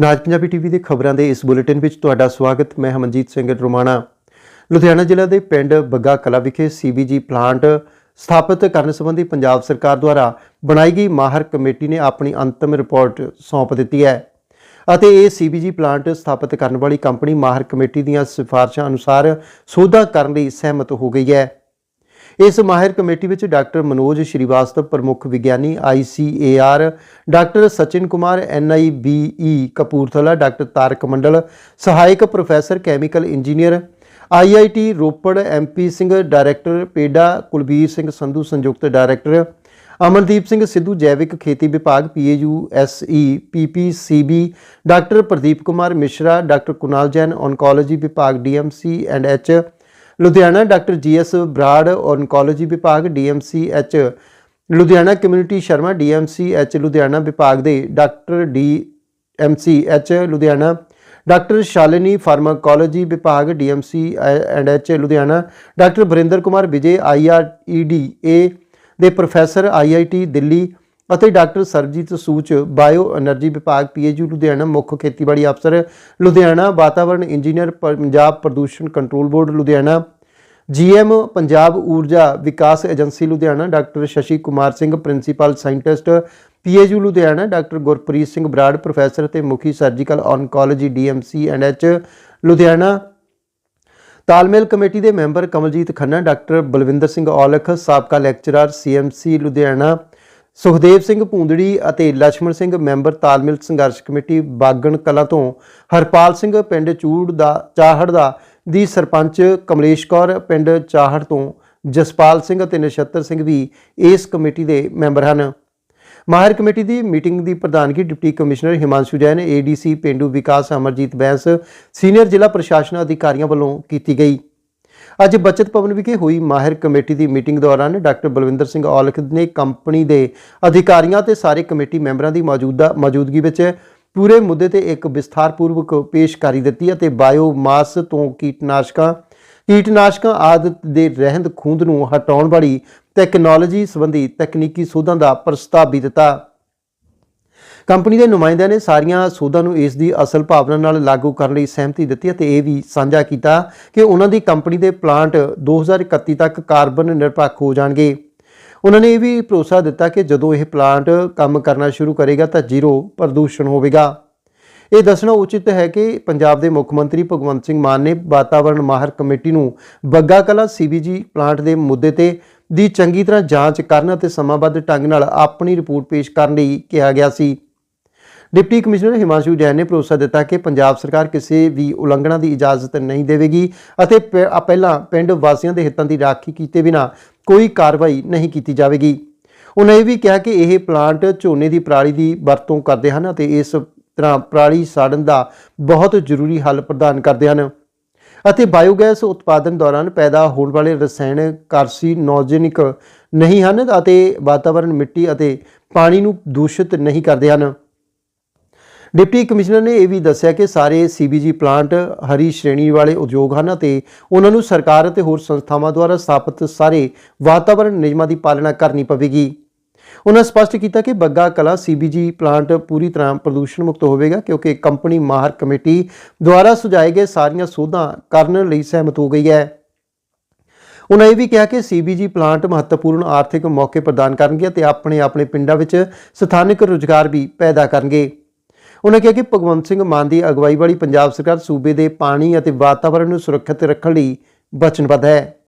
ਨਾਜ Punjabi TV ਦੇ ਖਬਰਾਂ ਦੇ ਇਸ ਬੁਲੇਟਿਨ ਵਿੱਚ ਤੁਹਾਡਾ ਸਵਾਗਤ। ਮੈਂ ਹਮਨਜੀਤ ਸਿੰਘ ਰੋਮਾਣਾ। ਲੁਧਿਆਣਾ ਜ਼ਿਲ੍ਹਾ ਦੇ ਪਿੰਡ ਬੱਗਾ ਕਲਾ ਵਿਖੇ ਸੀਬੀਜੀ ਪਲਾਂਟ ਸਥਾਪਿਤ ਕਰਨ ਸੰਬੰਧੀ ਪੰਜਾਬ ਸਰਕਾਰ ਦੁਆਰਾ ਬਣਾਈ ਗਈ ਮਾਹਰ ਕਮੇਟੀ ਨੇ ਆਪਣੀ ਅੰਤਮ ਰਿਪੋਰਟ ਸੌਂਪ ਦਿੱਤੀ ਹੈ। ਅਤੇ ਇਹ ਸੀਬੀਜੀ ਪਲਾਂਟ ਸਥਾਪਿਤ ਕਰਨ ਵਾਲੀ ਕੰਪਨੀ ਮਾਹਰ ਕਮੇਟੀ ਦੀਆਂ ਸਿਫਾਰਸ਼ਾਂ ਅਨੁਸਾਰ ਸੋਧਾਂ ਕਰਨ ਲਈ ਸਹਿਮਤ ਹੋ ਗਈ ਹੈ। ਇਸ ਮਾਹਿਰ ਕਮੇਟੀ ਵਿੱਚ ਡਾਕਟਰ ਮਨੋਜ ਸ਼੍ਰੀਵਾਸਤਵ, ਪ੍ਰਮੁੱਖ ਵਿਗਿਆਨੀ ICAR doctor Sachin Kumar NIBE Kapurthala, doctor Tarak Mandal, ਸਹਾਇਕ professor, chemical engineer IIT Ropar MP Singh, director PEDA, Kulbir Singh Sandhu, ਸੰਯੁਕਤ ਡਾਇਰੈਕਟਰ, ਅਮਨਦੀਪ ਸਿੰਘ ਸਿੱਧੂ, ਜੈਵਿਕ ਖੇਤੀ ਵਿਭਾਗ PAU SE PPCB doctor Pradeep Kumar Mishra, doctor Kunal Jain, oncology ਵਿਭਾਗ DMC and H Ludhiana doctor GS Brar, oncology ਵਿਭਾਗ DMC H, Ludhiana community Sharma DMC H, Ludhiana ਵਿਭਾਗ ਦੇ doctor D MC H, Ludhiana doctor Shalini pharmacology ਵਿਭਾਗ DMC and H, Ludhiana doctor Barinder Kumar Vijay IRED A ਦੇ professor IIT Delhi ਅਤੇ doctor Sarjit Sooch, bio energy ਵਿਭਾਗ PHU Ludhiana ਮੁੱਖ ਖੇਤੀਬਾੜੀ ਅਫਸਰ, ਲੁਧਿਆਣਾ ਵਾਤਾਵਰਣ ਇੰਜੀਨੀਅਰ, ਪੰਜਾਬ ਪ੍ਰਦੂਸ਼ਣ control board, Ludhiana. GM Punjab ਊਰਜਾ ਵਿਕਾਸ agency, Ludhiana, doctor Shashi Kumar Singh, principal scientist PHU Ludhiana, doctor Gurpreet Singh Brar, professor ਅਤੇ ਮੁਖੀ surgical oncology DMC and H Ludhiana. ਤਾਲਮੇਲ ਕਮੇਟੀ ਦੇ ਮੈਂਬਰ ਕਮਲਜੀਤ ਖੰਨਾ, ਡਾਕਟਰ ਬਲਵਿੰਦਰ ਸਿੰਘ ਔਲਖ, ਸਾਬਕਾ ਲੈਕਚਰਰ, ਸੀਐਮਸੀ, ਲੁਧਿਆਣਾ। ਸੁਖਦੇਵ ਸਿੰਘ ਪੂੰਦੜੀ ਅਤੇ Lakshman Singh member ਤਾਲਮਿਲ ਸੰਘਰਸ਼ committee ਬਾਗਣ ਕਲਾ ਤੋਂ ਹਰਪਾਲ ਸਿੰਘ ਪਿੰਡ ਚੂੜ ਦਾ, ਚਾਹੜ ਦਾ, ਦੀ ਸਰਪੰਚ ਕਮਲੇਸ਼ ਕੌਰ ਪਿੰਡ ਚਾਹੜ ਤੋਂ ਜਸਪਾਲ ਸਿੰਘ ਅਤੇ ਨਛੱਤਰ ਸਿੰਘ ਵੀ ਇਸ ਕਮੇਟੀ ਦੇ ਮੈਂਬਰ ਹਨ। ਮਾਹਰ ਕਮੇਟੀ ਦੀ ਮੀਟਿੰਗ ਦੀ ਪ੍ਰਧਾਨਗੀ deputy commissioner Himanshu Jain, ADC, ਪਿੰਡੂ ਵਿਕਾਸ ਅਮਰਜੀਤ ਬੈਂਸ, ਸੀਨੀਅਰ ਜ਼ਿਲ੍ਹਾ ਪ੍ਰਸ਼ਾਸਨ ਅਧਿਕਾਰੀਆਂ ਵੱਲੋਂ ਕੀਤੀ ਗਈ। ਅੱਜ ਬਚਤ ਭਵਨ ਵਿਖੇ ਹੋਈ ਮਾਹਿਰ ਕਮੇਟੀ ਦੀ ਮੀਟਿੰਗ ਦੌਰਾਨ ਡਾਕਟਰ ਬਲਵਿੰਦਰ ਸਿੰਘ ਔਲਖ ਨੇ ਕੰਪਨੀ ਦੇ ਅਧਿਕਾਰੀਆਂ ਤੇ ਸਾਰੇ ਕਮੇਟੀ ਮੈਂਬਰਾਂ ਦੀ ਮੌਜੂਦਾ ਮੌਜੂਦਗੀ ਵਿੱਚ ਪੂਰੇ ਮੁੱਦੇ ਤੇ ਇੱਕ ਵਿਸਥਾਰਪੂਰਵਕ ਪੇਸ਼ਕਾਰੀ ਦਿੱਤੀ ਅਤੇ ਬਾਇਓਮਾਸ ਤੋਂ ਕੀਟਨਾਸ਼ਕਾਂ ਕੀਟਨਾਸ਼ਕਾਂ ਆਦਿ ਦੇ ਰਹਿੰਦ ਖੂੰਦ ਨੂੰ ਹਟਾਉਣ ਵਾਲੀ ਟੈਕਨੋਲੋਜੀ ਸੰਬੰਧੀ ਤਕਨੀਕੀ ਸੋਧਾਂ ਦਾ ਪ੍ਰਸਤਾਵ ਵੀ ਦਿੱਤਾ। ਕੰਪਨੀ ਦੇ ਨੁਮਾਇੰਦਿਆਂ ਨੇ ਸਾਰੀਆਂ ਸੋਧਾਂ ਨੂੰ ਇਸ ਦੀ ਅਸਲ ਭਾਵਨਾ ਨਾਲ ਲਾਗੂ ਕਰਨ ਲਈ ਸਹਿਮਤੀ ਦਿੱਤੀ ਅਤੇ ਇਹ ਵੀ ਸਾਂਝਾ ਕੀਤਾ ਕਿ ਉਹਨਾਂ ਦੀ ਕੰਪਨੀ ਦੇ ਪਲਾਂਟ 2031 ਤੱਕ ਕਾਰਬਨ ਨਿਰਪੱਖ ਹੋ ਜਾਣਗੇ। ਉਹਨਾਂ ਨੇ ਇਹ ਵੀ ਭਰੋਸਾ ਦਿੱਤਾ ਕਿ ਜਦੋਂ ਇਹ ਪਲਾਂਟ ਕੰਮ ਕਰਨਾ ਸ਼ੁਰੂ ਕਰੇਗਾ ਤਾਂ ਜ਼ੀਰੋ ਪ੍ਰਦੂਸ਼ਣ ਹੋਵੇਗਾ। ਇਹ ਦੱਸਣਾ ਉਚਿਤ ਹੈ ਕਿ ਪੰਜਾਬ ਦੇ ਮੁੱਖ ਮੰਤਰੀ ਭਗਵੰਤ ਸਿੰਘ ਮਾਨ ਨੇ ਵਾਤਾਵਰਣ ਮਾਹਰ ਕਮੇਟੀ ਨੂੰ ਬੱਗਾ ਕਲਾ ਸੀਬੀਜੀ ਪਲਾਂਟ ਦੇ ਮੁੱਦੇ ਤੇ ਦੀ ਚੰਗੀ ਤਰ੍ਹਾਂ ਜਾਂਚ ਕਰਨ ਅਤੇ ਸਮਾਂਬੱਧ ਢੰਗ ਨਾਲ ਆਪਣੀ ਰਿਪੋਰਟ ਪੇਸ਼ ਕਰਨ ਲਈ ਕਿਹਾ ਗਿਆ ਸੀ। ਡਿਪਟੀ ਕਮਿਸ਼ਨਰ ਹਿਮਾਂਸ਼ੂ ਜੈਨ ਨੇ ਭਰੋਸਾ ਦਿੱਤਾ ਕਿ ਪੰਜਾਬ ਸਰਕਾਰ ਕਿਸੇ ਵੀ ਉਲੰਘਣਾ ਦੀ ਇਜਾਜ਼ਤ ਨਹੀਂ ਦੇਵੇਗੀ ਅਤੇ ਪਹਿਲਾਂ ਪਿੰਡ ਵਾਸੀਆਂ ਦੇ ਹਿੱਤਾਂ ਦੀ ਰਾਖੀ ਕੀਤੇ ਬਿਨਾ ਕੋਈ ਕਾਰਵਾਈ ਨਹੀਂ ਕੀਤੀ ਜਾਵੇਗੀ। ਉਹਨਾਂ ਇਹ ਵੀ ਕਿਹਾ ਕਿ ਇਹ ਪਲਾਂਟ ਝੋਨੇ ਦੀ ਪਰਾਲੀ ਦੀ ਵਰਤੋਂ ਕਰਦੇ ਹਨ ਅਤੇ ਇਸ ਤਰ੍ਹਾਂ ਪਰਾਲੀ ਸਾੜਨ ਦਾ ਬਹੁਤ ਜ਼ਰੂਰੀ ਹੱਲ ਪ੍ਰਦਾਨ ਕਰਦੇ ਹਨ। ਅਤੇ ਬਾਇਓਗੈਸ ਉਤਪਾਦਨ ਦੌਰਾਨ ਪੈਦਾ ਹੋਣ ਵਾਲੇ ਰਸਾਇਣ ਕਾਰਸੀਨੋਜੈਨਿਕ ਨਹੀਂ ਹਨ ਅਤੇ ਵਾਤਾਵਰਣ ਮਿੱਟੀ ਅਤੇ ਪਾਣੀ ਨੂੰ ਦੂਸ਼ਿਤ ਨਹੀਂ ਕਰਦੇ ਹਨ। ਡਿਪਟੀ ਕਮਿਸ਼ਨਰ ਨੇ ਇਹ ਵੀ ਦੱਸਿਆ ਕਿ ਸਾਰੇ ਸੀਬੀਜੀ ਪਲਾਂਟ ਹਰੀ ਸ਼੍ਰੇਣੀ ਵਾਲੇ ਉਦਯੋਗ ਹਨ ਅਤੇ ਉਹਨਾਂ ਨੂੰ ਸਰਕਾਰ ਅਤੇ ਹੋਰ ਸੰਸਥਾਵਾਂ ਦੁਆਰਾ ਸਥਾਪਿਤ ਸਾਰੇ ਵਾਤਾਵਰਣ ਨਿਯਮਾਂ ਦੀ ਪਾਲਣਾ ਕਰਨੀ ਪਵੇਗੀ। ਉਹਨਾਂ ਸਪਸ਼ਟ ਕੀਤਾ ਕਿ ਬੱਗਾ ਕਲਾ ਸੀਬੀਜੀ ਪਲਾਂਟ ਪੂਰੀ ਤਰ੍ਹਾਂ ਪ੍ਰਦੂਸ਼ਣ ਮੁਕਤ ਹੋਵੇਗਾ ਕਿਉਂਕਿ ਕੰਪਨੀ ਮਾਹਰ ਕਮੇਟੀ ਦੁਆਰਾ ਸੁਝਾਏ ਗਏ ਸਾਰੀਆਂ ਸੋਧਾਂ ਕਰਨ ਲਈ ਸਹਿਮਤ ਹੋ ਗਈ ਹੈ। ਉਹਨਾਂ ਇਹ ਵੀ ਕਿਹਾ ਕਿ ਸੀਬੀਜੀ ਪਲਾਂਟ ਮਹੱਤਵਪੂਰਨ ਆਰਥਿਕ ਮੌਕੇ ਪ੍ਰਦਾਨ ਕਰਨਗੇ ਅਤੇ ਆਪਣੇ ਆਪਣੇ ਪਿੰਡਾਂ ਵਿੱਚ ਸਥਾਨਕ ਰੁਜ਼ਗਾਰ ਵੀ ਪੈਦਾ ਕਰਨਗੇ। ਉਹਨਾਂ ਕਿਹਾ ਕਿ ਭਗਵੰਤ ਸਿੰਘ ਮਾਨ ਦੀ ਅਗਵਾਈ ਵਾਲੀ ਪੰਜਾਬ ਸਰਕਾਰ ਸੂਬੇ ਦੇ ਪਾਣੀ ਅਤੇ ਵਾਤਾਵਰਣ ਨੂੰ ਸੁਰੱਖਿਅਤ ਰੱਖਣ ਲਈ ਵਚਨਬੱਧ ਹੈ।